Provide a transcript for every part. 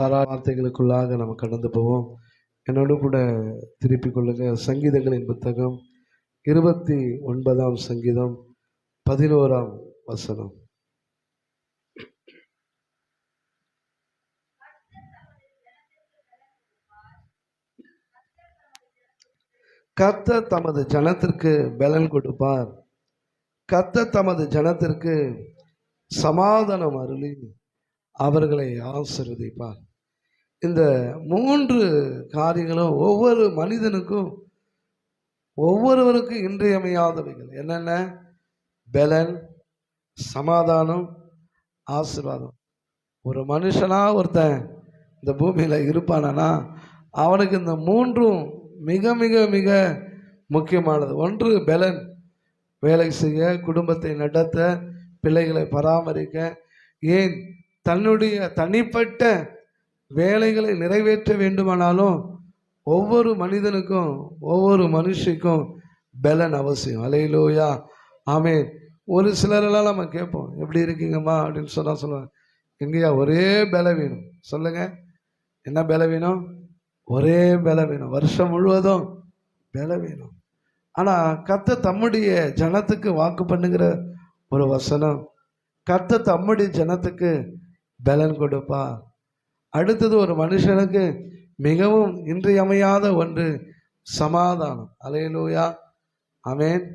வார்த்தைகளுக்குள்ளாக நம்ம கடந்து போவோம். என்னோடு கூட திருப்பிக் கொள்ளுங்க சங்கீதங்களின் புத்தகம் இருபத்தி ஒன்பதாம் சங்கீதம் பதினோராம் வசனம். கர்த்தர் தமது ஜனத்திற்கு பலன் கொடுப்பார். கர்த்தர் தமது ஜனத்திற்கு சமாதானம் அருளி அவர்களை ஆசீர்வதிப்பார். இந்த மூன்று காரியங்களும் ஒவ்வொரு மனிதனுக்கும் ஒவ்வொருவருக்கும் இன்றியமையாதவைகள். என்னென்ன? பலன் சமாதானம் ஆசிர்வாதம். ஒரு மனுஷனாக ஒருத்தன் இந்த பூமியில் இருப்பானா அவனுக்கு இந்த மூன்றும் மிக மிக மிக முக்கியமானது. ஒன்று பலன். வேலை செய்ய குடும்பத்தை நடத்த பிள்ளைகளை பராமரிக்க. ஏன்? தன்னுடைய தனிப்பட்ட வேலைகளை நிறைவேற்ற வேண்டுமானாலும் ஒவ்வொரு மனிதனுக்கும் ஒவ்வொரு மனுஷிக்கும் பலன் அவசியம். அலையிலோயா. ஆமே ஒரு சிலரெல்லாம் நம்ம கேட்போம் எப்படி இருக்கீங்கம்மா? அப்படின்னு சொன்னால் சொல்லுவாங்க எங்கேயா? ஒரே பலவீனம் சொல்லுங்க. என்ன பலவீனம் ஒரே பலவீனம் வருஷம் முழுவதும் பலவீனம் ஆனால் கத்த தம்முடைய ஜனத்துக்கு வாக்கு பண்ணுகிற ஒரு வசனம் கத்த தம்முடைய ஜனத்துக்கு பலன் கொடுப்பா. அடுத்தது ஒரு மனுஷனுக்கு மிகவும் இன்றியமையாத ஒன்று சமாதானம். அலையலூயா. அமேன்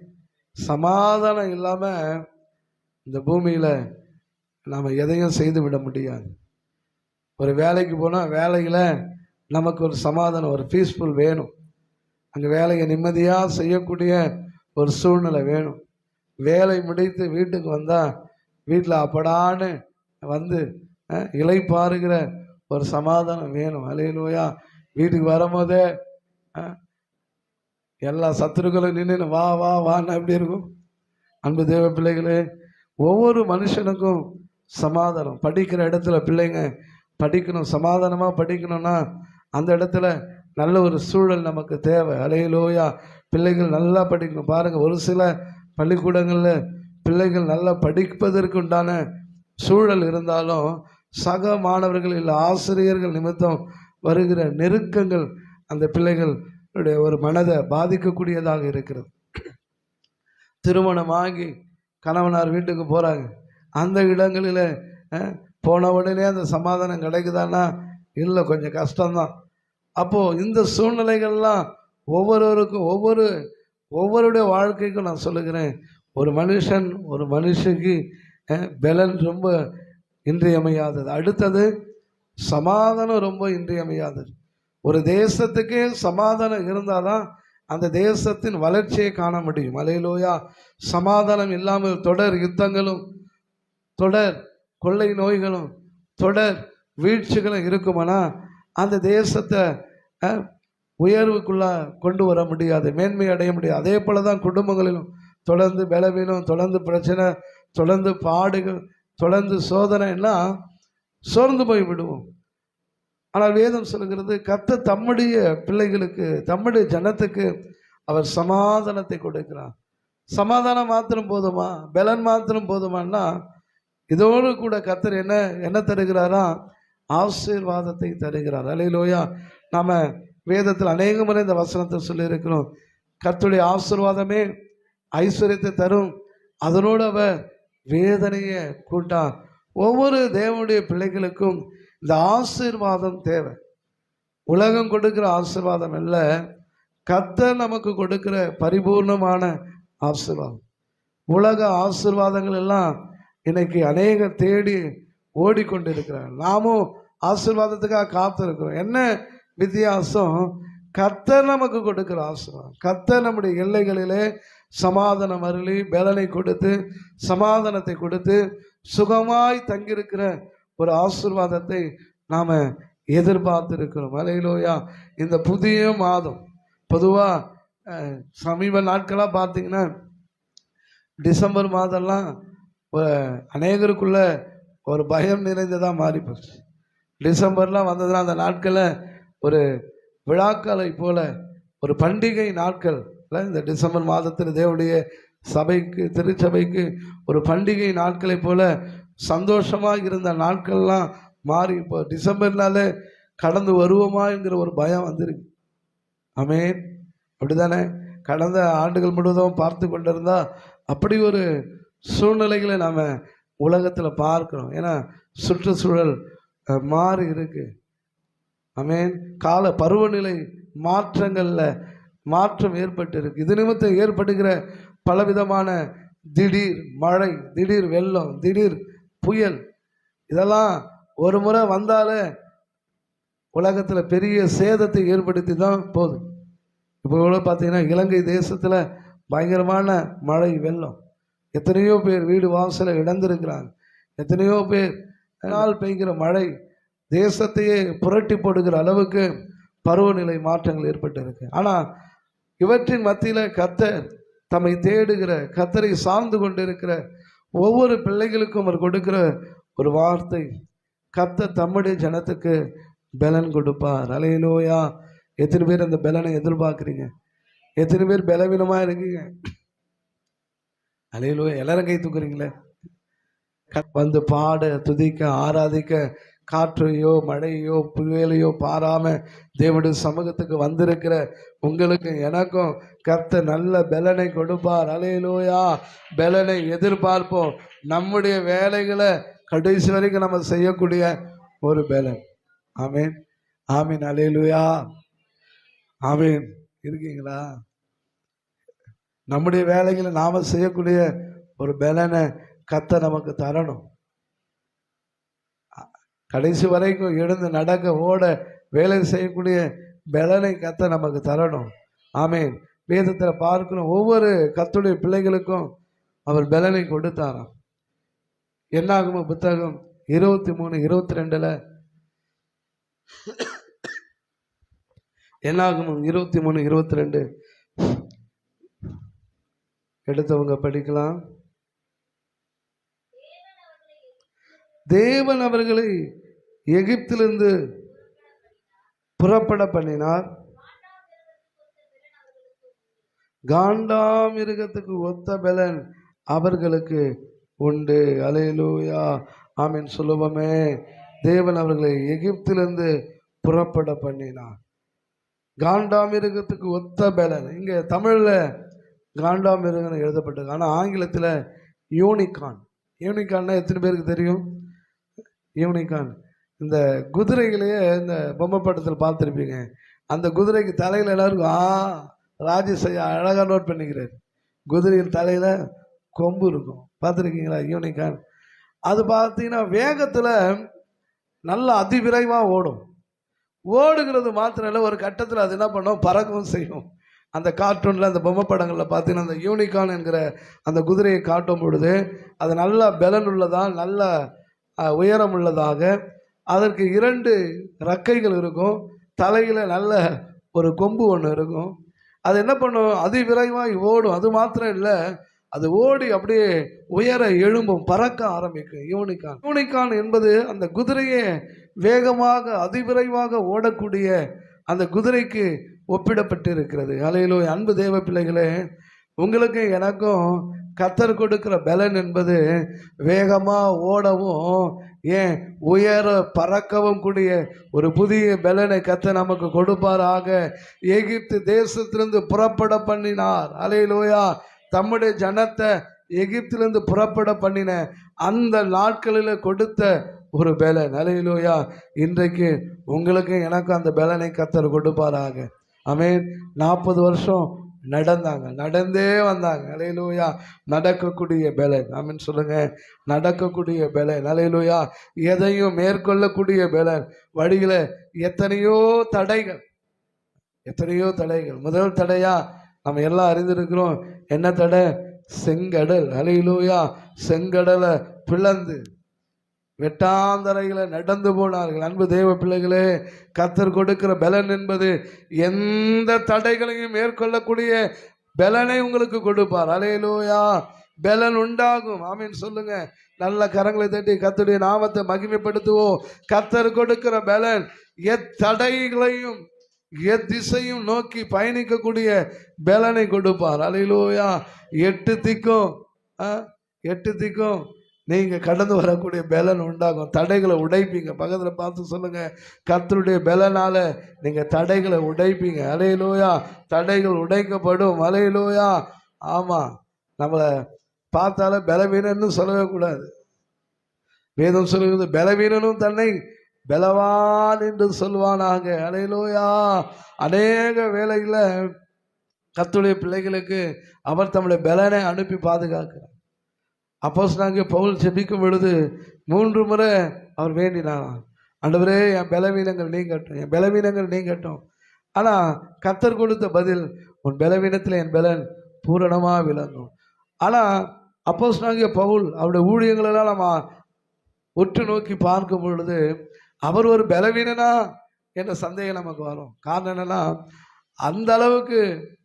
சமாதானம் இல்லாமல் இந்த பூமியில் நாம் எதையும் செய்து விட முடியாது. ஒரு வேலைக்கு போனால் வேலையில் நமக்கு ஒரு சமாதானம் ஒரு பீஸ்ஃபுல் வேணும். அங்கே வேலையை நிம்மதியாக செய்யக்கூடிய ஒரு சூழ்நிலை வேணும். வேலை முடித்து வீட்டுக்கு வந்தால் வீட்டில் அப்படான்னு வந்து இலை பாருகிற ஒரு சமாதானம் வேணும். அலையிலோயா. வீட்டுக்கு வரும்போதே எல்லா சத்துருக்களும் நின்று வா வா வான்னு எப்படி இருக்கும். அன்பு தேவ பிள்ளைகளே ஒவ்வொரு மனுஷனுக்கும் சமாதானம். படிக்கிற இடத்துல பிள்ளைங்க படிக்கணும் சமாதானமாக படிக்கணும்னா அந்த இடத்துல நல்ல ஒரு சூழல் நமக்கு தேவை. அலையிலோயா. பிள்ளைகள் நல்லா படிக்கணும். பாருங்கள் ஒரு சில பள்ளிக்கூடங்களில் பிள்ளைகள் நல்லா படிப்பதற்குண்டான சூழல் இருந்தாலும் சக மாணவர்கள் இல்லை ஆசிரியர்கள் நிமித்தம் வருகிற நெருக்கங்கள் அந்த பிள்ளைகளுடைய ஒரு மனதை பாதிக்கக்கூடியதாக இருக்கிறது. திருமணமாகி கணவனார் வீட்டுக்கு போகிறாங்க அந்த இடங்களில் போன உடனே அந்த சமாதானம் கிடைக்குதான்னா இல்லை கொஞ்சம் கஷ்டம்தான். அப்போது இந்த சூழ்நிலைகள்லாம் ஒவ்வொருவருக்கும் ஒவ்வொரு ஒவ்வொருடைய வாழ்க்கைக்கும் நான் சொல்லுகிறேன். ஒரு மனுஷன் ஒரு மனுஷிக்கு பெலன் பலன் ரொம்ப இன்றியமையாதது. அடுத்தது சமாதானம் ரொம்ப இன்றியமையாதது. ஒரு தேசத்துக்கே சமாதானம் இருந்தால் தான் அந்த தேசத்தின் வளர்ச்சியை காண முடியும். அலையிலோயா. சமாதானம் இல்லாமல் தொடர் யுத்தங்களும் தொடர் கொள்ளை நோய்களும் தொடர் வீழ்ச்சிகளும் இருக்குமானா அந்த தேசத்தை உயர்வுக்குள்ளே கொண்டு வர முடியாது மேன்மை அடைய முடியாது. அதே போல தான் குடும்பங்களிலும் தொடர்ந்து பலவீனம் தொடர்ந்து பிரச்சனை தொடர்ந்து பாடுகள் தொடர்ந்து சோதனைன்னா சோர்ந்து போய் விடுவோம். ஆனால் வேதம் சொல்கிறது கத்த தம்முடைய பிள்ளைகளுக்கு தம்முடைய ஜனத்துக்கு அவர் சமாதானத்தை கொடுக்கிறார். சமாதானம் மாத்திரம் போதுமா? பலன் மாத்திரம் போதுமான்னா இதோடு கூட கத்தர் என்ன என்ன தருகிறாரா? ஆசீர்வாதத்தை தருகிறார். அலையிலோயா நாம வேதத்தில் அநேக முறை இந்த வசனத்தை சொல்லியிருக்கிறோம். கத்துடைய ஆசீர்வாதமே ஐஸ்வர்யத்தை தரும். அதனோடு அவர் வேதனையை கூட்டார் ஒவ்வொரு தேவனுடைய பிள்ளைகளுக்கும் இந்த ஆசீர்வாதம் தேவை. உலகம் கொடுக்கிற ஆசீர்வாதம் இல்லை கத்த நமக்கு கொடுக்கிற பரிபூர்ணமான ஆசீர்வாதம். உலக ஆசீர்வாதங்கள் எல்லாம் இன்னைக்கு அநேக தேடி ஓடிக்கொண்டிருக்கிறார். நாமும் ஆசீர்வாதத்துக்காக காத்திருக்கிறோம். என்ன வித்தியாசம்? கத்தை நமக்கு கொடுக்குற ஆசீர்வாதம். கத்தை நம்முடைய எல்லைகளிலே சமாதானம் அருளி பலனை கொடுத்து சமாதானத்தை கொடுத்து சுகமாய் தங்கியிருக்கிற ஒரு ஆசீர்வாதத்தை நாம் எதிர்பார்த்துருக்கிறோம். அலையிலோயா. இந்த புதிய மாதம் பொதுவாக சமீப நாட்களாக பார்த்தீங்கன்னா டிசம்பர் மாதம்லாம் அநேகருக்குள்ள ஒரு பயம் நிறைந்ததாக மாறி போச்சு. டிசம்பர்லாம் வந்ததுன்னா அந்த நாட்களில் ஒரு விழாக்களை போல ஒரு பண்டிகை நாட்கள் இல்லை இந்த டிசம்பர் மாதத்தில் தேவனுடைய சபைக்கு திருச்சபைக்கு ஒரு பண்டிகை நாட்களைப் போல சந்தோஷமாக இருந்த நாட்கள்லாம் மாறி. இப்போ டிசம்பர்னாலே கடந்து வருவோமாங்கிற ஒரு பயம் வந்திருக்கு. அப்படி அப்படிதானே கடந்த ஆண்டுகள் முழுவதும் பார்த்து கொண்டிருந்தா அப்படி ஒரு சூழ்நிலைகளை நாம் உலகத்தில் பார்க்குறோம். ஏன்னா சுற்றுச்சூழல் மாறி இருக்கு. ஆமென். கால பருவநிலை மாற்றங்களில் மாற்றம் ஏற்பட்டிருக்கு. இது நிமித்தம் ஏற்படுகிற பலவிதமான திடீர் மழை திடீர் வெள்ளம் திடீர் புயல் இதெல்லாம் ஒரு முறை வந்தாலே உலகத்தில் பெரிய சேதத்தை ஏற்படுத்தி தான் போகுது. இப்போ கூட பார்த்தீங்கன்னா இலங்கை தேசத்தில் பயங்கரமான மழை வெள்ளம். எத்தனையோ பேர் வீடு வாசலை இழந்திருக்கிறாங்க. எத்தனையோ பேர் நாள் பெய்கிற மழை தேசத்தையே புரட்டி போடுகிற அளவுக்கு பருவநிலை மாற்றங்கள் ஏற்பட்டு இருக்கு ஆனால் இவற்றின் மத்தியில் கத்தர் தம்மை தேடுகிற கத்தரை சார்ந்து கொண்டிருக்கிற ஒவ்வொரு பிள்ளைகளுக்கும் அவர் கொடுக்கிற ஒரு வார்த்தை. கத்த தம்முடைய ஜனத்துக்கு பலன் கொடுப்பார். அலையிலோயா. எத்தனை பேர் அந்த பலனை எதிர்பார்க்குறீங்க? எத்தனை பேர் பலவீனமாக இருக்கீங்க? அலையிலோயா. எல்லாரும் கை தூக்குறீங்களே? க- வந்து பாட துதிக்க ஆராதிக்க காற்றையோ மழையோ புயலையோ பாராம தேவனுடைய சமூகத்துக்கு வந்திருக்கிற உங்களுக்கும் எனக்கும் கர்த்தர் நல்ல பலனை கொடுப்பார். அலையிலோயா பலனை எதிர்பார்ப்போம். நம்முடைய வேலைகளை கடைசி வரைக்கும் நம்ம செய்யக்கூடிய ஒரு பலன். ஆமீன். ஆமீன். அலையிலுயா ஆமீன். இருக்கீங்களா? நம்முடைய வேலைகளை நாம செய்யக்கூடிய ஒரு பலனை கத்த நமக்கு தரணும். கடைசி வரைக்கும் எழுந்து நடக்க ஓட வேலை செய்யக்கூடிய பலனை கத்த நமக்கு தரணும். ஆமீன். வேதத்தில் பார்க்கணும் ஒவ்வொரு கத்துடைய பிள்ளைகளுக்கும் அவர் பலனை கொடுத்தாராம். என்னாகுமோ புத்தகம்? இருபத்தி மூணு இருபத்தி ரெண்டில். என்னாகுமோ? இருபத்தி மூணு இருபத்தி ரெண்டு. எடுத்தவங்க படிக்கலாம். தேவன் அவர்களை எகிப்திலிருந்து புறப்பட பண்ணினார். காண்டாமிருகத்துக்கு ஒத்த பலன் அவர்களுக்கு உண்டு. அலையலூயா ஆமீன். சுலபமே தேவன் அவர்களை எகிப்திலிருந்து புறப்பட பண்ணினார். காண்டாமிருகத்துக்கு ஒத்த பலன். இங்கே தமிழில் காண்டாமிருகம் எழுதப்பட்டிருக்கு. ஆனால் ஆங்கிலத்தில் யூனிகான். யூனிகான்னா எத்தனை பேருக்கு தெரியும்? யூனிகான். இந்த குதிரைகளையே இந்த பொம்மை படத்தில் பார்த்துருப்பீங்க. அந்த குதிரைக்கு தலையில் எல்லாருக்கும் ஆ ராஜேஷ் ஐயா அழகாக நோட் பண்ணிக்கிறார். குதிரையின் தலையில் கொம்பு இருக்கும். பார்த்துருக்கீங்களா? யூனிகான் அது பார்த்தீங்கன்னா வேகத்தில் நல்லா அதிவிரைவாக ஓடும். ஓடுகிறது மாத்திரம் இல்லை ஒரு கட்டத்தில் அது என்ன பண்ணும்? பறக்கவும் செய்யும். அந்த கார்ட்டூனில் அந்த பொம்மை படங்களில் பார்த்தீங்கன்னா அந்த யூனிகான் என்கிற அந்த குதிரையை காட்டும் பொழுது அது நல்ல பலன் உள்ளதாக நல்ல உயரம் உள்ளதாக அதற்கு இரண்டு ரக்கைகள் இருக்கும். தலையில் நல்ல ஒரு கொம்பு ஒன்று இருக்கும். அது என்ன பண்ணும்? அதிவிரைவாக ஓடும். அது மாத்திரம் இல்லை அது ஓடி அப்படியே உயர எழும்பும் பறக்க ஆரம்பிக்கும். யூனிகான். யூனிகான் என்பது அந்த குதிரையை வேகமாக அதிவிரைவாக ஓடக்கூடிய அந்த குதிரைக்கு ஒப்பிடப்பட்டு இருக்கிறது அலையிலோ அன்பு தேவ பிள்ளைகளே உங்களுக்கு எனக்கும் கத்தர் கொடுக்கிற பலன் என்பது வேகமாக ஓடவும் ஏன் உயர பறக்கவும் கூடிய ஒரு புதிய பலனை கத்த நமக்கு கொடுப்பாராக. எகிப்து தேசத்திலிருந்து புறப்பட பண்ணினார். அலையிலோயா. தம்முடைய ஜனத்தை எகிப்திலிருந்து புறப்பட பண்ணின அந்த நாட்களில் கொடுத்த ஒரு பலன். அலையிலோயா. இன்றைக்கு உங்களுக்கு எனக்கும் அந்த பலனை கத்தர் கொடுப்பாராக. அமேன் நாற்பது வருஷம் நடந்தாங்க. நடந்தே வந்தாங்க. அலையிலூயா. நடக்கக்கூடிய பலன் ஆமென் சொல்லுங்க. நடக்கக்கூடிய பலன் அலையிலூயா. எதையும் மேற்கொள்ளக்கூடிய பலன் வழியில் எத்தனையோ தடைகள். எத்தனையோ தடைகள். முதல் தடையா நம்ம எல்லாம் அறிந்திருக்கிறோம். என்ன தடை? செங்கடல். அலையிலூயா. செங்கடலை பிளந்து வெட்டாந்தரைகளை நடந்து போனார்கள். அன்பு தேவ பிள்ளைகளே கத்தர் கொடுக்கிற பலன் என்பது எந்த தடைகளையும் மேற்கொள்ளக்கூடிய பலனை உங்களுக்கு கொடுப்பார். அலையலூயா பலன் உண்டாகும். ஆமீன். சொல்லுங்க. நல்ல கரங்களை தட்டி கத்துடைய நாமத்தை மகிமைப்படுத்துவோம். கத்தர் கொடுக்கிற பலன் எத்தடைகளையும் எத்திசையும் நோக்கி பயணிக்கக்கூடிய பலனை கொடுப்பார். அலையிலூயா எட்டு திக்கும் ஆ, எட்டு திக்கும். நீங்கள் கடந்து வரக்கூடிய பலன் உண்டாகும். தடைகளை உடைப்பீங்க. பக்கத்தில் பார்த்து சொல்லுங்கள் கர்த்தருடைய பலனால் நீங்கள் தடைகளை உடைப்பீங்க. அலையிலோயா. தடைகள் உடைக்கப்படும். அலையிலோயா. ஆமாம் நம்மளை பார்த்தாலே பலவீனன்னு சொல்லவே கூடாது. வேதம் சொல்லுகிறது பலவீனனும் தன்னை பலவான் என்று சொல்வானாங்க அலையிலோயா. அநேக வேலையில் கத்துடைய பிள்ளைகளுக்கு அவர் தம்முடைய பலனை அனுப்பி பாதுகாக்கிறார். அப்போஸ் நாங்கள் பவுல் செபிக்கும் பொழுது மூன்று முறை அவர் வேண்டினாராம். ஆண்டவரே என் பலவீனங்கள் நீங்கட்டும் என் பலவீனங்கள் நீங்கட்டும் ஆனால் கத்தர் கொடுத்த பதில் உன் பலவீனத்தில் என் பலன் பூரணமாக விளங்கும். ஆனால் அப்போஸ் நாங்கள் பவுல் அவருடைய ஊழியங்களெல்லாம் நம்ம உற்று நோக்கி பார்க்கும் பொழுது அவர் ஒரு பலவீனனா? என்ற சந்தேகம் நமக்கு வரும். காரணம் என்னென்னா அந்த அளவுக்கு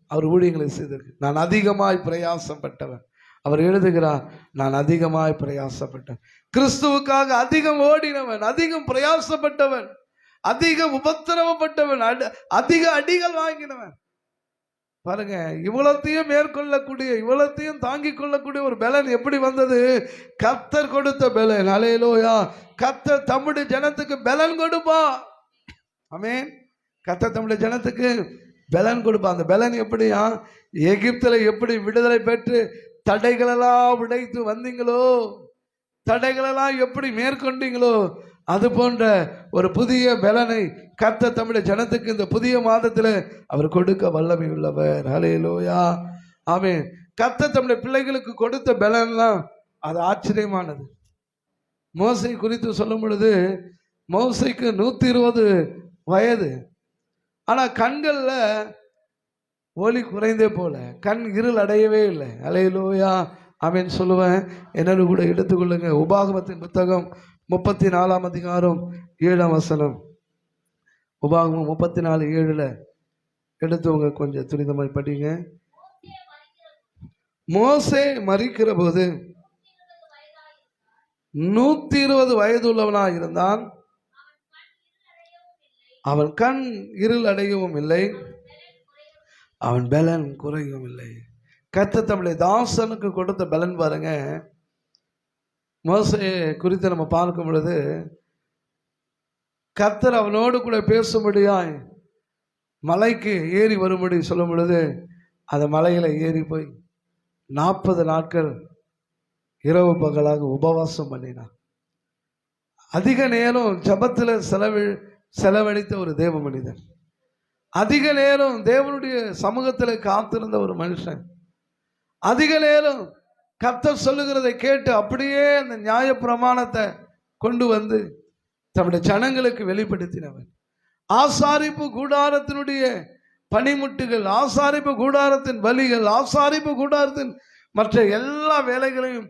அவர் ஊழியங்களை செய்திருக்கு. நான் அதிகமாய் பிரயாசப்பட்டவன். அவர் எழுதுகிறார் நான் அதிகமாய் பிரயாசப்பட்டேன். கிறிஸ்துவுக்காக அதிகம் ஓடினவன் அதிகம் பிரயாசப்பட்டவன் அதிகம் உபத்திரவப்பட்டவன் அதிக அடிகள் வாங்கினவன். பாருங்க இவ்வளத்தையும் மேற்கொள்ளக்கூடிய இவ்வளத்தையும் தாங்கிக் கொள்ளக்கூடிய ஒரு பலன் எப்படி வந்தது? கர்த்தர் கொடுத்த பலன். அலையிலோயா கர்த்தர் தமிழ் ஜனத்துக்கு பலன் கொடுப்பா. ஆமே கத்தர் தமிழ் ஜனத்துக்கு பலன் கொடுப்பா. அந்த பலன் எப்படியா? எகிப்தில் எப்படி விடுதலை பெற்று தடைகளெல்லாம் உடைத்து வந்தீங்களோ? தடைகளெல்லாம் எப்படி மேற்கொண்டீங்களோ? அது போன்ற ஒரு புதிய பலனை கத்த தமிழ ஜனத்துக்கு இந்த புதிய மாதத்தில் அவர் கொடுக்க வல்லமை உள்ளவர். ஹalleluya ஆமே கத்த தமிழ பிள்ளைகளுக்கு கொடுத்த பலன்லாம் அது ஆச்சரியமானது. மோசை குறித்து சொல்லும் பொழுது மோசைக்கு நூற்றி இருபது வயது. ஆனால் கண்களில் ஒளி குறைந்தே போல. கண் இருள் அடையவே இல்லை. அலையிலோயா. அப்படின்னு சொல்லுவேன். என்னன்னு கூட எடுத்துக்கொள்ளுங்க. உபாகமத்தின் புத்தகம் முப்பத்தி நாலாம் அதிகாரம் ஏழாம் வசனம். உபாகமம் முப்பத்தி நாலு ஏழில் எடுத்தவங்க கொஞ்சம் துரிதமாக படிங்க. மோசே மறிக்கிற போது நூற்றி இருபது வயது உள்ளவனாக இருந்தான் அவன் கண் இருள் அடையவும் இல்லை. அவன் பலன் குறையும் இல்லை. கத்த தம்முடைய தாசனுக்கு கொடுத்த பலன் பாருங்க. மோசே குறித்து நம்ம பார்க்கும் பொழுது கத்தர் அவனோடு கூட பேசும்படியாய் மலைக்கு ஏறி வரும்படி சொல்லும் பொழுது அந்த மலையில் ஏறி போய் நாற்பது நாட்கள் இரவு பகலாக உபவாசம் பண்ணினான். அதிக நேரம் ஜபத்தில் செலவி செலவழித்த ஒரு தேவ மனிதன். அதிக நேரம் தேவனுடைய சமூகத்தில் காத்திருந்த ஒரு மனுஷன். அதிக நேரம் கர்த்தர் சொல்லுகிறதை கேட்டு அப்படியே அந்த நியாய பிரமாணத்தை கொண்டு வந்து தம்முடைய ஜனங்களுக்கு வெளிப்படுத்தினவன். ஆசாரிப்பு கூடாரத்தினுடைய பனிமுட்டுகள் ஆசாரிப்பு கூடாரத்தின் வலிகள் ஆசாரிப்பு கூடாரத்தின் மற்ற எல்லா வேலைகளையும்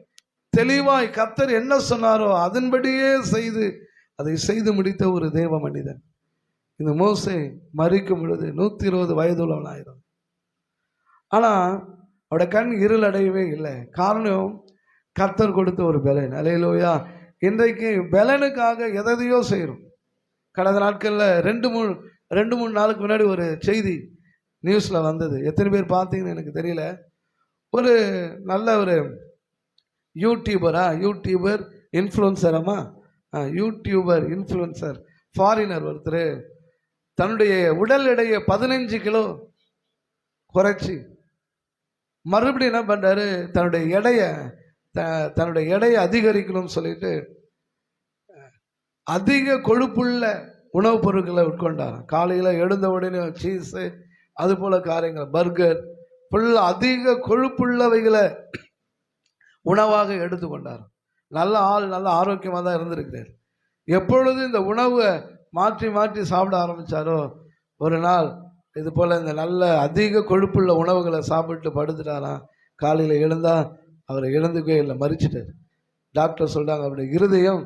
தெளிவாய் கர்த்தர் என்ன சொன்னாரோ அதன்படியே செய்து அதை செய்து முடித்த ஒரு தேவ மனிதன். இந்த மோசை மறிக்கும் பொழுது நூற்றி இருபது வயதுள்ளவனாயிரம் ஆனால் அவட கண் இருள் அடையவே இல்லை. காரணம் கர்த்தர் கொடுத்த ஒரு பலன். அலையிலோயா இன்றைக்கு பலனுக்காக எதையோ செய்கிறோம் கடந்த நாட்களில் ரெண்டு மூணு ரெண்டு மூணு நாளுக்கு முன்னாடி ஒரு செய்தி நியூஸில் வந்தது. எத்தனை பேர் பார்த்தீங்கன்னு எனக்கு தெரியல. ஒரு நல்ல ஒரு யூடியூபரா யூடியூபர் இன்ஃப்ளூன்சரம்மா யூடியூபர் இன்ஃப்ளூன்சர் ஃபாரினர் ஒருத்தர். தன்னுடைய உடல் எடையை பதினஞ்சு கிலோ குறைச்சி மறுபடியும் என்ன பண்ணுறாரு தன்னுடைய எடையை த தன்னுடைய எடையை அதிகரிக்கணும்னு சொல்லிட்டு அதிக கொழுப்புள்ள உணவுப் பொருட்களை உட்கொண்டார் காலையில் எழுந்த உடனே சீஸு அது போல் காரியங்கள் பர்கர் ஃபுல்லாக அதிக கொழுப்புள்ளவைகளை உணவாக எடுத்துக்கொண்டார் நல்ல ஆள் நல்ல ஆரோக்கியமாக தான் இருந்திருக்கிறார். எப்பொழுது இந்த உணவை மாற்றி மாற்றி சாப்பிட ஆரம்பித்தாரோ ஒரு நாள் இது போல் இந்த நல்ல அதிக கொழுப்புள்ள உணவுகளை சாப்பிட்டு படுத்துட்டாராம் காலையில் எழுந்தால் அவர் எழுந்துக்கவே இல்லை மறிச்சிட்டார். டாக்டர் சொல்கிறாங்க அவருடைய இருதயம்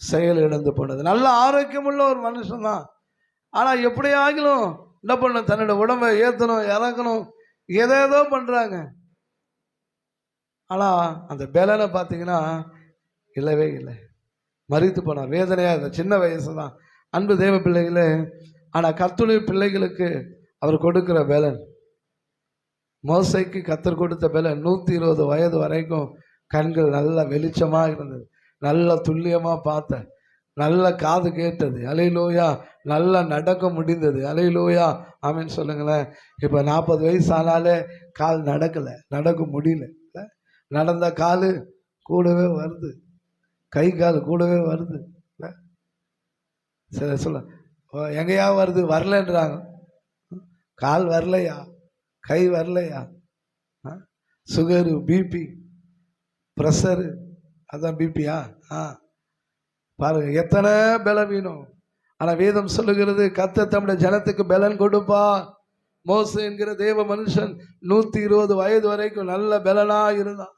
செயல் இழந்து போனது. நல்ல ஆரோக்கியமுள்ள ஒரு மனுஷன்தான் ஆனால் எப்படி ஆகிலும் என்ன பண்ண தன்னோட உடம்பை ஏற்றணும் இறக்கணும் எதேதோ பண்ணுறாங்க ஆனால் அந்த பலனை பார்த்தீங்கன்னா இல்லவே இல்லை. மறித்து போனார். வேதனையாக இருந்த சின்ன வயசு தான். அன்பு தேவ பிள்ளைகளே ஆனால் கத்துடைய பிள்ளைகளுக்கு அவர் கொடுக்குற பலன். மோசைக்கு கத்தர் கொடுத்த பலன் நூற்றி இருபது வயது வரைக்கும் கண்கள் நல்ல வெளிச்சமாக இருந்தது. நல்ல துல்லியமாக பார்த்தேன் நல்ல காது கேட்டது. அலையிலோயா நல்லா நடக்க முடிந்தது. அலையிலோயா ஆமின்னு சொல்லுங்களேன். இப்போ நாற்பது வயசு ஆனாலே கால் நடக்கலை. நடக்க முடியல. நடந்த கால் கூடவே வருது. கை கால் கூடவே வருது. சரி சொல்ல எங்கேயா வருது? வரலன்றாங்க. கால் வரலையா? கை வரலையா? சுகரு பிபி ப்ரெஷரு அதான் பிபியா ஆ? பாருங்க எத்தனை பலவீனம் ஆனால் வேதம் சொல்லுகிறது கத்த தம்முடைய ஜனத்துக்கு பலன் கொடுப்பா. மோச என்கிற தேவ மனுஷன் நூற்றி இருபது வயது வரைக்கும் நல்ல பலனாக இருந்தான்.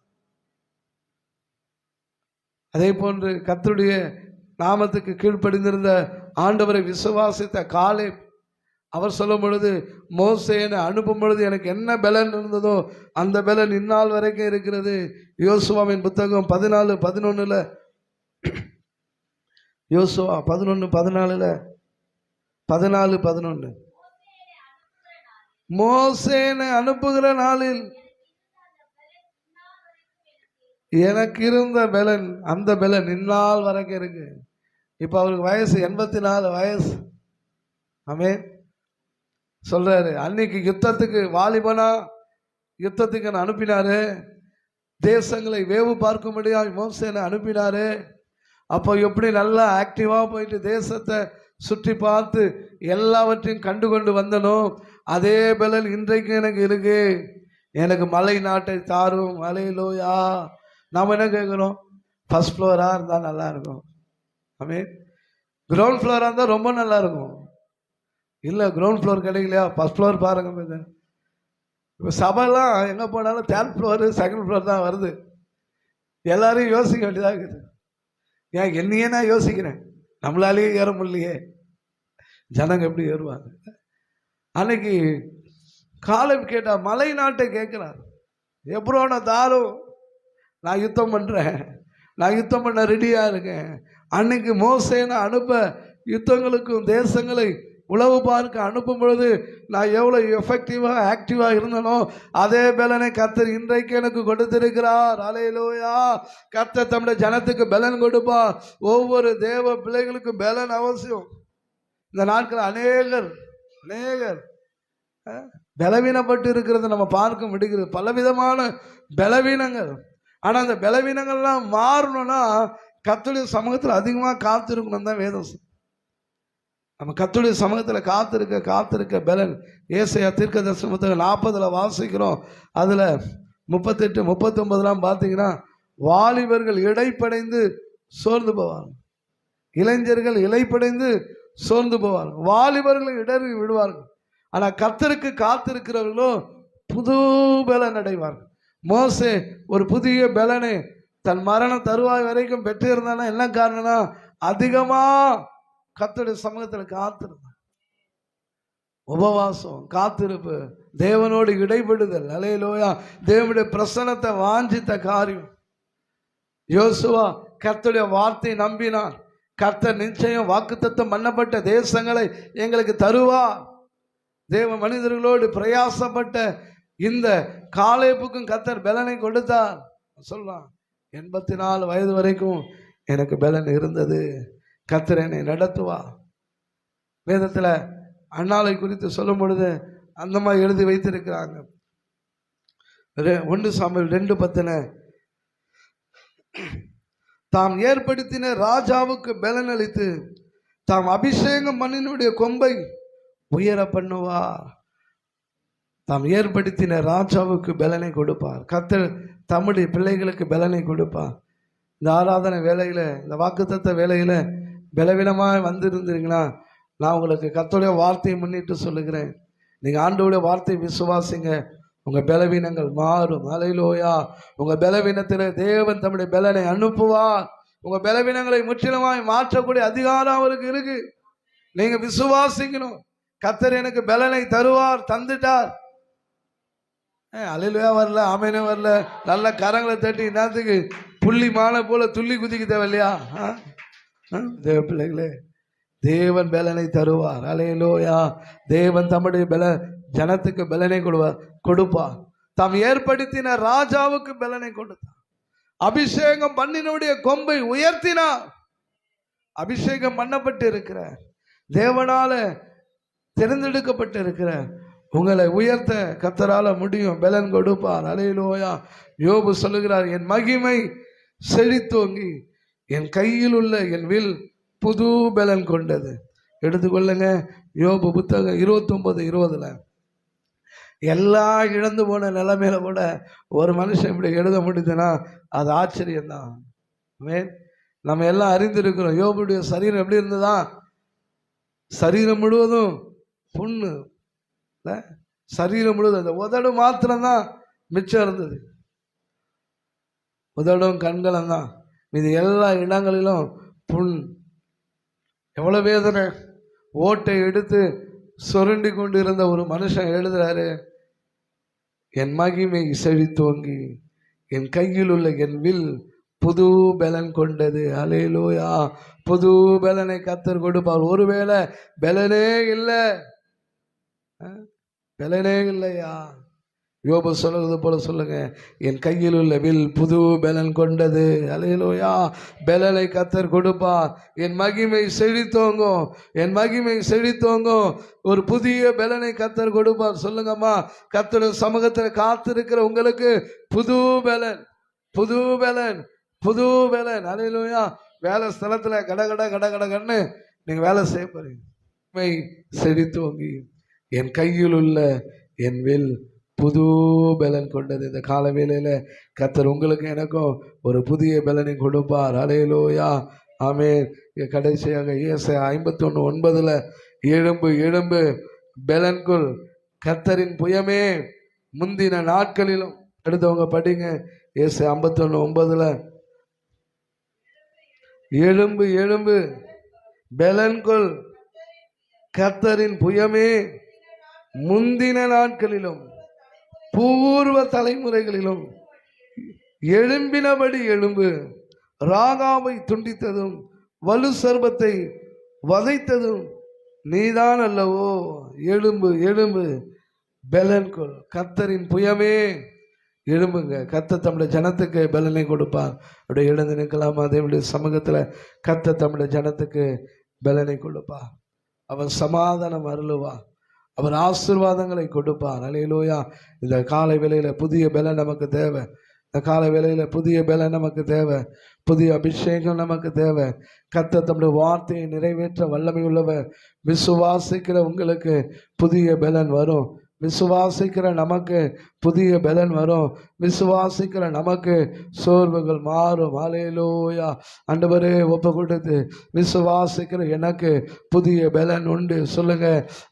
அதே போன்று கத்தருடைய நாமத்துக்கு கீழ்ப்படிந்திருந்த ஆண்டவரை விசுவாசித்த காலை அவர் சொல்லும் பொழுது மோசேனை அனுப்பும் பொழுது எனக்கு என்ன பலன் இருந்ததோ அந்த பலன் இந்நாள் வரைக்கும் இருக்கிறது. யோசுவாவின் புத்தகம் பதினாலு பதினொன்றில் யோசுவா பதினொன்று பதினாலுல பதினாலு பதினொன்று மோசேனை அனுப்புகிற நாளில் எனக்கு இருந்த பலன் அந்த பலன் இந்நாள் வரைக்கும் இருக்குது இப்போ அவருக்கு வயசு எண்பத்தி நாலு வயசு. ஆமே சொல்கிறாரு அன்னைக்கு யுத்தத்துக்கு வாலிபனா? யுத்தத்துக்கு என்னை அனுப்பினாரு? தேசங்களை வேவு பார்க்கும்படியாக மோசேனை அனுப்பினாரு? அப்போ எப்படி நல்லா ஆக்டிவாக போயிட்டு தேசத்தை சுற்றி பார்த்து எல்லாவற்றையும் கண்டு கொண்டு வந்தனோ? அதே பலன் இன்றைக்கு எனக்கு இருக்கு. எனக்கு மலை நாட்டை தாரும். மலையிலோயா நாம் என்ன கேட்குறோம்? ஃபஸ்ட் ஃப்ளோராக இருந்தால் நல்லா இருக்கும். ஆமே கிரவுண்ட் ஃப்ளோராக இருந்தால் ரொம்ப நல்லா இருக்கும் இல்லை கிரவுண்ட் ஃப்ளோர் கிடைக்கலையா? ஃபர்ஸ்ட் ஃப்ளோர் பாருங்க இது இப்போ சபைலாம் எங்கே போனாலும் தேர்ட் ஃப்ளோரு செகண்ட் ஃப்ளோர் தான் வருது. எல்லாரையும் யோசிக்க வேண்டியதாக இருக்குது. ஏன் என்னையே நான் யோசிக்கிறேன். நம்மளாலேயே ஏற முடியலையே. ஜனங்க எப்படி ஏறுவாங்க? அன்னைக்கு காலம் கேட்டா மலை நாட்டை கேட்குறார். எப்ரோன தாரும் நான் யுத்தம் பண்ணுறேன் நான் யுத்தம் பண்ண ரெடியாக இருக்கேன். அன்னைக்கு மோசேனை அனுப்ப யுத்தங்களுக்கும் தேசங்களை உளவு பார்க்க அனுப்பும் பொழுது நான் எவ்வளோ எஃபெக்டிவாக ஆக்டிவாக இருந்தனோ அதே பலனை கர்த்தர் இன்றைக்கு எனக்கு கொடுத்திருக்கிறார். அலையிலோயா கர்த்தர் தம்முடைய ஜனத்துக்கு பலன் கொடுப்பார். ஒவ்வொரு தேவ பிள்ளைகளுக்கும் பலன் அவசியம். இந்த நாட்கள் அநேகர் அநேகர் பலவீனப்பட்டு இருக்கிறத நம்ம பார்க்க முடிகிறது. பலவிதமான பலவீனங்கள். ஆனால் அந்த பலவீனங்கள்லாம் மாறணும்னா கத்துடைய சமூகத்தில் அதிகமாக காத்திருக்கணும் தான் வேதம் நம்ம கத்துடைய சமூகத்தில் காத்திருக்க காத்திருக்க பலன். ஏசையா தீர்க்க தரிசனத்தை நாற்பதில் வாசிக்கிறோம். அதில் முப்பத்தெட்டு முப்பத்தொம்பதுலாம் பார்த்தீங்கன்னா வாலிபர்கள் இடைப்படைந்து சோர்ந்து போவாங்க. இளைஞர்கள் இலைப்படைந்து சோர்ந்து போவார்கள் வாலிபர்கள் இடறி விடுவார்கள். ஆனால் கத்தருக்கு காத்திருக்கிறவர்களோ புது பலன் அடைவார்கள். மோசே ஒரு புதிய பலனை தன் மரண தருவாய் வரைக்கும் பெற்றிருந்தானா? என்ன காரணம்னா அதிகமா கத்துடைய சமூகத்தில் காத்திருந்தான். உபவாசம் காத்திருப்பு தேவனோடு இடைபடுதல் அலையிலோயா. தேவனுடைய பிரசனத்தை வாஞ்சித்த காரியம். யோசுவா கர்த்தருடைய வார்த்தை நம்பினார். கர்த்தர் நிச்சயம் வாக்குத்தத்தம் பண்ணப்பட்ட தேசங்களை எங்களுக்கு தருவா தேவ மனிதர்களோடு பிரயாசப்பட்ட இந்த காலேப்புக்கும் கர்த்தர் பலனை கொடுத்தார். சொல்லலாம் எண்பத்தி நாலு வயது வரைக்கும் எனக்கு பலன் இருந்தது. கர்த்தர் என்னை நடத்துவா. வேதத்தில் அண்ணாலை குறித்து சொல்லும் பொழுது அந்த மாதிரி எழுதி வைத்திருக்கிறாங்க. ரெ- ஒன்று சாமியல் ரெண்டு பத்தின தாம் ஏற்படுத்தின ராஜாவுக்கு பலன் அளித்து தாம் அபிஷேகம் மண்ணினுடைய கொம்பை உயர பண்ணுவார். தாம் ஏற்படுத்தின ராஜாவுக்கு பலனை கொடுப்பார். கத்தர் தம்முடைய பிள்ளைகளுக்கு பலனை கொடுப்பான் இந்த ஆராதனை வேலையில் இந்த வாக்குத்தத்த வேலையில் பலவீனமாக வந்திருந்தீங்கன்னா நான் உங்களுக்கு கத்தோடைய வார்த்தையை முன்னிட்டு சொல்லுகிறேன். நீங்கள் ஆண்டோடைய வார்த்தை விசுவாசிங்க. உங்கள் பலவீனங்கள் மாறும். அலையிலோயா உங்கள் பலவீனத்தில் தேவன் தம்முடைய பலனை அனுப்புவார். உங்கள் பலவீனங்களை முற்றிலுமாய் மாற்றக்கூடிய அதிகாரம் அவருக்கு இருக்கு. நீங்கள் விசுவாசிக்கணும். கத்தர் எனக்கு பலனை தருவார் தந்துட்டார். அலையிலா வரல ஆமையினே வரல. நல்ல கரங்களை தட்டி என்னத்துக்கு புள்ளி மாலை போல துள்ளி குதிக்க தேவையில்லையா? ஆ? தேவ பிள்ளைகளே தேவன் பலனை தருவார். அலையிலோயா. தேவன் தம்முடைய பல ஜனத்துக்கு பலனை கொடுவார் கொடுப்பார். தாம் ஏற்படுத்தின ராஜாவுக்கு பலனை கொடுத்தார். அபிஷேகம் பண்ணினுடைய கொம்பை உயர்த்தினார். அபிஷேகம் பண்ணப்பட்டு இருக்கிற தேவனால தேர்ந்தெடுக்கப்பட்டு இருக்கிற உங்களை உயர்த்த கத்தரால முடியும். பலன் கொடுப்பார். அலையிலோயா. யோபு சொல்லுகிறார் என் மகிமை செழித்தோங்கி என் கையில் உள்ள என் வில் புது பலன் கொண்டது. எடுத்துக்கொள்ளுங்க யோபு புத்தகம் இருபத்தொம்பது இருபதுல. எல்லாம் இழந்து போன நிலைமையில கூட ஒரு மனுஷன் இப்படி எழுத முடியுதுன்னா அது ஆச்சரியம்தான். ஆமென். நம்ம எல்லாம் அறிந்திருக்கிறோம். யோபுடைய சரீரம் எப்படி இருந்ததா? சரீரம் முழுவதும் புண்ணு இல்லை சரீரம் முழுவதும் அந்த உதடு மாத்திரம்தான் மிச்சம் இருந்தது. உதடும் கண்களும் தான் இது எல்லா இடங்களிலும் புண். எவ்வளோ வேதனை. ஓட்டை எடுத்து சுருண்டி கொண்டு இருந்த ஒரு மனுஷன் எழுதுறாரு என் மகிமை செழித்தோங்கி என் கையில் உள்ள என் வில் புது பலன் கொண்டது. அலையிலோயா புது பலனை கத்தர் கொடுப்பார். ஒருவேளை பலனே இல்லை. பலனே இல்லையா? யோபு சொல்கிறது போல சொல்லுங்க. என் கையில் உள்ள வில் புது பலன் கொண்டது. அலையிலோயா பலனை கத்தர் கொடுப்பா என் மகிமை செழித்தோங்கும். என் மகிமை செழித்தோங்கும். ஒரு புதிய பலனை கத்தர் கொடுப்பார். சொல்லுங்கம்மா. கத்தோட சமூகத்தில் காத்திருக்கிற உங்களுக்கு புது பலன். புது பலன். புது பலன். அலையிலோயா வேலை ஸ்தலத்தில் கட கட கட கட நீங்கள் வேலை செய்ய போறீங்க. செழித்தோங்கியும் என் கையில் உள்ள என் வில் புது பலன் கொண்டது. இந்த கால வேலையில் கத்தர் உங்களுக்கு எனக்கும் ஒரு புதிய பலனை கொடுப்பார். அலையிலோயா ஆமே கடைசியாக இயேசை ஐம்பத்தொன்று ஒன்பதில் எழும்பு எழும்பு. பலன்குள் கத்தரின் புயமே முந்தின நாட்களிலும். எடுத்தவங்க படிங்க. இயேசு ஐம்பத்தொன்று ஒன்பதில் எழும்பு எழும்பு. பலன்குள் கத்தரின் புயமே முந்தின நாட்களிலும் பூர்வ தலைமுறைகளிலும் எழும்பினபடி எழும்பு ராகாவை துண்டித்ததும் வலு சர்பத்தை வதைத்ததும் நீதான் அல்லவோ எழும்பு எழும்பு பெலன்கொள் கத்தரின் புயமே. எழும்புங்க. கத்த தமிழ ஜனத்துக்கு பலனை கொடுப்பான் அப்படியே எழுந்து நிற்கலாமா? தேவனுடைய சமூகத்தில் கத்த தமிழ ஜனத்துக்கு பலனை கொடுப்பா அவன் சமாதானம் அருளுவா அவர் ஆசீர்வாதங்களை கொடுப்பார். அலையிலோயா இந்த காலை வேலையில் புதிய பலன் நமக்கு தேவை. இந்த காலை வேலையில் புதிய பலன் நமக்கு தேவை. புதிய அபிஷேகம் நமக்கு தேவை. கத்த தம்முடைய வார்த்தையை நிறைவேற்ற வல்லமை உள்ளவர். விசுவாசிக்கிற உங்களுக்கு புதிய பலன் வரும். விசுவாசிக்கிற நமக்கு புதிய பலன் வரும். விசுவாசிக்கிற நமக்கு சோர்வுகள் மாறும். அலையிலோயா அன்றுவரே ஒப்பு கொடுத்து விசுவாசிக்கிற எனக்கு புதிய பலன் உண்டு. சொல்லுங்க.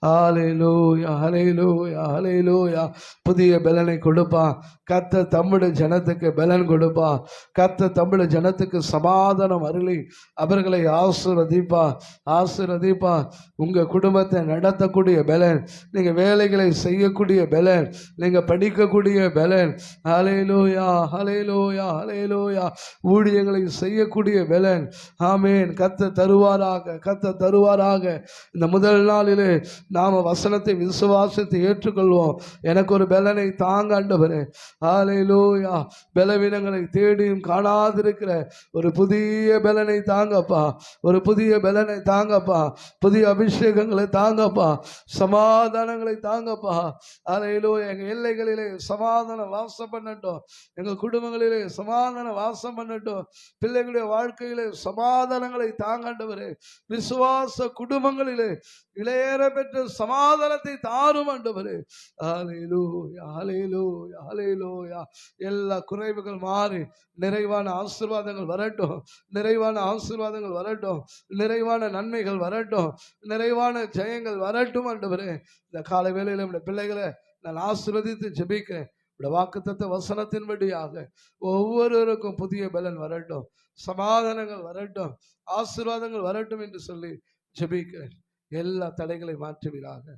ஆலையிலோயா அலையிலோயா அலையிலோயா புதிய பலனை கொடுப்பான் கத்த தமிழ் ஜனத்துக்கு பலன் கொடுப்பான் கத்த தமிழ் ஜனத்துக்கு சமாதானம் அருளி அவர்களை ஆசிரதிப்பா ஆசிரதிப்பா உங்கள் குடும்பத்தை நடத்தக்கூடிய பலன். நீங்கள் வேலைகளை செய்யக்கூடிய பலன். நீங்கள் படிக்கக்கூடிய பலன். அலையிலோயா அலையிலோயா அலையிலோயா ஊழியங்களை செய்யக்கூடிய பலன். ஆமேன். கத்த தருவாராக கத்த தருவாராக. இந்த முதல் நாளிலே நாம் வசனத்தை விசுவாசத்தை ஏற்றுக்கொள்வோம். எனக்கு ஒரு பலனை தாங்க ஆண்டவரே. ஆலையிலோயா பலவீனங்களை தேடியும் காணாதிருக்கிற ஒரு புதிய பலனை தாங்கப்பா. ஒரு புதிய பலனை தாங்கப்பா. புதிய அபிஷேகங்களை தாங்கப்பா. சமாதானங்களை தாங்கப்பா. அலையிலோ எங்க எல்லைகளிலே சமாதானம் வாசம் பண்ணட்டும். எங்க குடும்பங்களிலே சமாதானம் வாசம் பண்ணட்டும். பிள்ளைகளுடைய வாழ்க்கையிலே சமாதானங்களை தாங்கண்டவரே. விசுவாச குடும்பங்களிலே இளையேற பெற்ற சமாதானத்தை தாரும் ஆண்டவரே. ஆலையிலூயா ஆலையிலூயா ஆலையிலூயா எல்லா குறைவுகள் மாறி நிறைவான ஆசீர்வாதங்கள் வரட்டும். நிறைவான ஆசீர்வாதங்கள் வரட்டும். நிறைவான நன்மைகள் வரட்டும். நிறைவான ஜெயங்கள் வரட்டும் ஆண்டவரே. இந்த காலை வேளையில் நம்முடைய பிள்ளைகளை நான் ஆசீர்வதித்து ஜெபிக்கிறேன். இந்த வாக்குத்தத்த வசனத்தின்படியாக ஒவ்வொருவருக்கும் புதிய பலன் வரட்டும். சமாதானங்கள் வரட்டும். ஆசீர்வாதங்கள் வரட்டும் என்று சொல்லி ஜெபிக்கிறேன். எல்லா தடைகளை மாற்றுவீராக.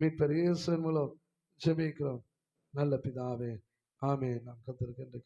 மீட்பர் இயேசு மூலம் ஜெபிக்கிறோம். நல்ல பிதாவே ஆமே நாம் கத்திருக்கின்ற